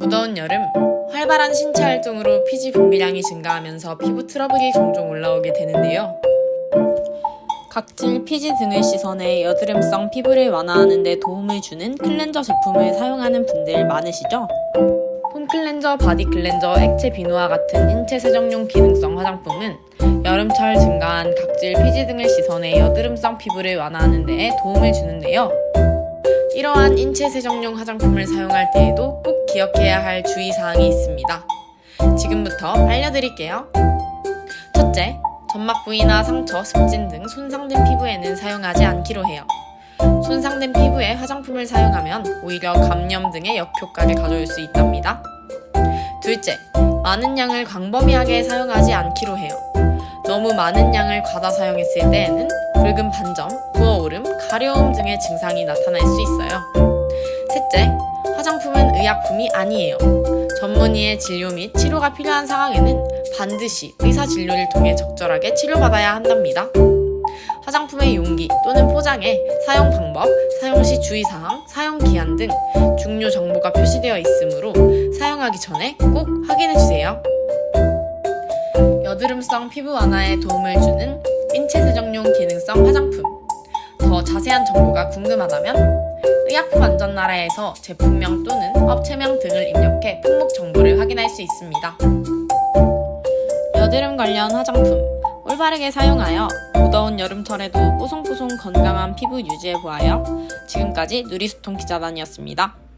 무더운 여름, 활발한 신체 활동으로 피지 분비량이 증가하면서 피부 트러블이 종종 올라오게 되는데요. 각질, 피지 등을 씻어내 여드름성 피부를 완화하는 데 도움을 주는 클렌저 제품을 사용하는 분들 많으시죠? 폼 클렌저, 바디 클렌저, 액체 비누와 같은 인체 세정용 기능성 화장품은 여름철 증가한 각질, 피지 등을 씻어내 여드름성 피부를 완화하는 데 도움을 주는데요. 이러한 인체 세정용 화장품을 사용할 때에도 꼭 기억해야 할 주의사항이 있습니다. 지금부터 알려드릴게요. 첫째, 점막 부위나 상처, 습진 등 손상된 피부에는 사용하지 않기로 해요. 손상된 피부에 화장품을 사용하면 오히려 감염 등의 역효과를 가져올 수 있답니다. 둘째, 많은 양을 광범위하게 사용하지 않기로 해요. 너무 많은 양을 과다 사용했을 때에는 붉은 반점, 부어오름, 가려움 등의 증상이 나타날 수 있어요. 셋째, 화장품은 의약품이 아니에요. 전문의의 진료 및 치료가 필요한 상황에는 반드시 의사 진료를 통해 적절하게 치료받아야 한답니다. 화장품의 용기 또는 포장에 사용 방법, 사용 시 주의사항, 사용 기한 등 중요 정보가 표시되어 있으므로 사용하기 전에 꼭 확인해 주세요. 여드름성 피부 완화에 도움을 주는 인체 세정용 기능성 화장품. 더 자세한 정보가 궁금하다면 의약품 안전나라에서 제품명 또는 업체명 등을 입력해 품목 정보를 확인할 수 있습니다. 여드름 관련 화장품 올바르게 사용하여 무더운 여름철에도 뽀송뽀송 건강한 피부 유지해 보아요. 지금까지 누리소통 기자단이었습니다.